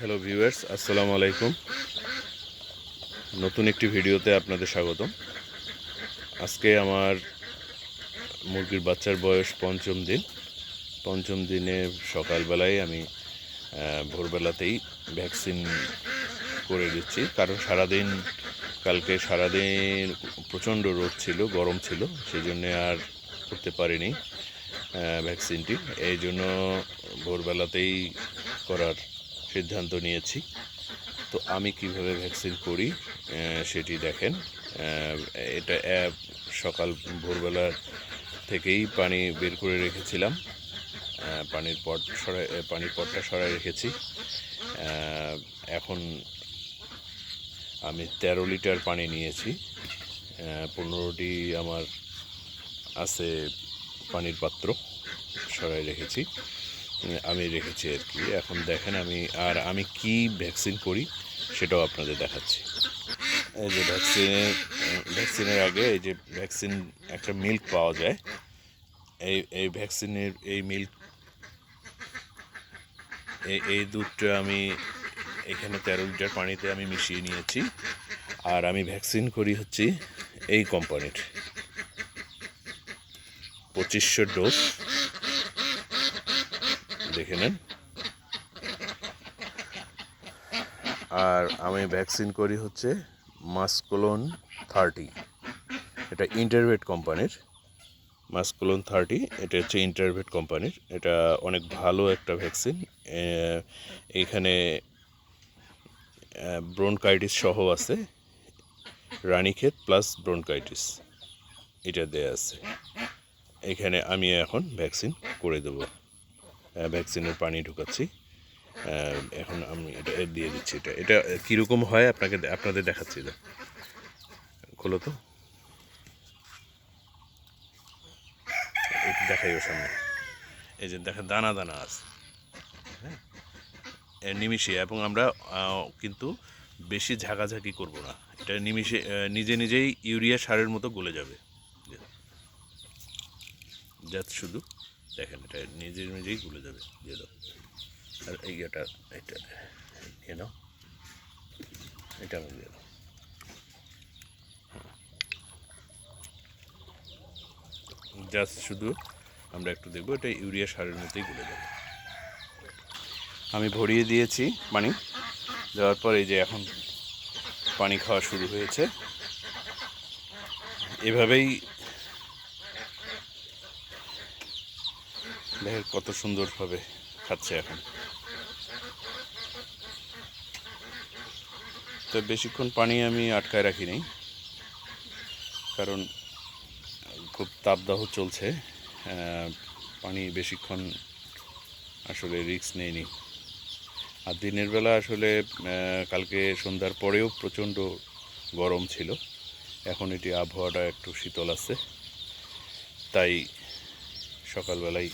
Hello viewers আসসালামু আলাইকুম নতুন একটি ভিডিওতে আপনাদের স্বাগতম। আজকে আমার মুরগির বাচ্চার বয়স পঞ্চম দিন। পঞ্চম দিনে সকালবেলায় আমি ভোরবেলাতেই ভ্যাকসিন করে দিচ্ছি। কারণ সারাদিন, কালকে সারাদিন প্রচণ্ড রোদ ছিল, গরম ছিল সেই জন্যে আর করতে পারিনি ভ্যাকসিনটি। এই জন্য ভোরবেলাতেই করার সিদ্ধান্ত নিয়েছি। তো আমি কীভাবে ভ্যাকসিন করি সেটি দেখেন। এটা সকাল, ভোরবেলা থেকেই পানি বের করে রেখেছিলাম। পানির পট সরাই পানির পটটা সরাই রেখেছি। এখন আমি তেরো লিটার পানি নিয়েছি। পনেরোটি আমার আছে পানির পাত্র সরাই রেখেছি। আমি রেখেছি আর কি। এখন দেখেন আমি আর আমি কি ভ্যাকসিন করি সেটাও আপনাদের দেখাচ্ছি। এই যে ভ্যাকসিনের ভ্যাকসিনের আগে এই যে ভ্যাকসিন একটা মিল্ক পাওয়া যায়। এই এই ভ্যাকসিনের এই মিল্ক এই এই দুধটা আমি এখানে তেরো লিটার পানিতে আমি মিশিয়ে নিয়েছি। আর আমি ভ্যাকসিন করি হচ্ছে এই কোম্পানির পঁচিশশো ডোজ দেখে নেন। আর আমি ভ্যাকসিন করি হচ্ছে মাস্কোলন থার্টি এটা ইন্টারভেট কোম্পানির মাস্কোলন থার্টি এটা হচ্ছে ইন্টারভেট কোম্পানির এটা অনেক ভালো একটা ভ্যাকসিন এইখানে ব্রোনকাইটিস সহ আছে। রানীক্ষেত প্লাস ব্রোনকাইটিস এটা দেয়া আছে। এখানে আমি এখন ভ্যাকসিন করে দেবো। ভ্যাকসিনের পানি ঢুকাচ্ছি। এখন আমি এটা দিয়ে দিচ্ছি এটা। এটা কীরকম হয় আপনাকে আপনাদের দেখাচ্ছি এটা। খোলো তো। দেখাই ওর সামনে। এই যে দেখেন দানা দানা আছে। হ্যাঁ? এ নিমিষে এবং আমরা কিন্তু বেশি ঝাঁকাঝাঁকি করব না। এটা আহ, নিজে নিজেই ইউরিয়া সারের মতো গলে যাবে। জাস্ট শুধু। দেখেন, এটা নিজে নিজেই গলে যাবে দাও। আর এই এটা এটা নিয়ে এটা আমি দিয়ে জাস্ট শুধু আমরা একটু দেখব, এটা ইউরিয়া সারের মতোই গলে যাবে। আমি ভরিয়ে দিয়েছি পানি, দেওয়ার পর এই যে এখন পানি খাওয়া শুরু হয়েছে। এভাবেই দেখেন কত সুন্দরভাবে খাচ্ছে এখন। তো বেশিক্ষণ পানি আমি আটকায় রাখিনি, কারণ খুব তাপদাহ চলছে। পানি বেশিক্ষণ আসলে রিস্ক নেইনি। আর দিনের বেলা আসলে কালকে সন্ধ্যার পরেও প্রচণ্ড গরম ছিল। এখন এটি আবহাওয়াটা একটু শীতল আছে। তাই সকালবেলায়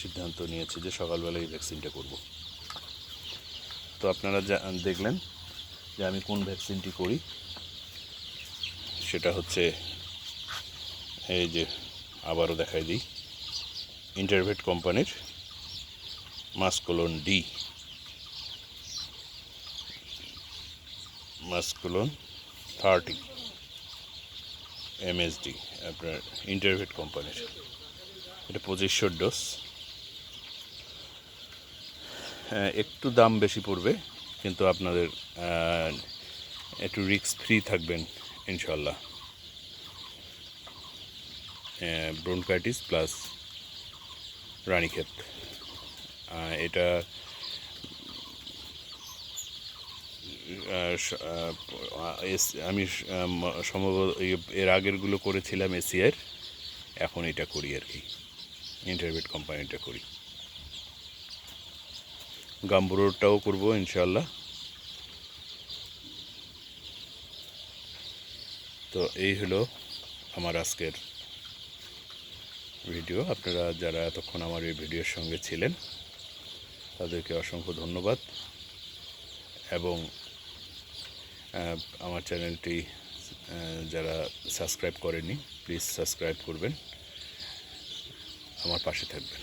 সিদ্ধান্ত নিয়েছি যে সকালবেলায় ভ্যাকসিনটা করব। তো আপনারা যা দেখলেন যে আমি কোন ভ্যাকসিনটি করি, সেটা হচ্ছে এই যে আবারও দেখাই দিই ইন্টারভেট কোম্পানির মাস্কোলন ডি। মাস্কোলন থার্টি এমএসডি আপনার ইন্টারভেট কোম্পানির। এটা পঁচিশশো ডোজ একটু দাম বেশি পড়বে, কিন্তু আপনাদের একটু রিস্ক ফ্রি থাকবেন ইনশাল্লাহ ব্রোনকাইটিস প্লাস রানীক্ষেত এটা আমি সম্ভবত এর আগেরগুলো করেছিলাম এসিআর, এখন এটা করি আর কি ইন্টারভেট কোম্পানিটা করি। গাম্বুরোটাও করব ইনশাল্লাহ তো এই হলো আমার আজকের ভিডিও। আপনারা যারা এতক্ষণ আমার এই ভিডিওর সঙ্গে ছিলেন, তাদেরকে অসংখ্য ধন্যবাদ। এবং আমার চ্যানেলটি যারা সাবস্ক্রাইব করেনি প্লিজ সাবস্ক্রাইব করবেন। আমার পাশে থাকবেন।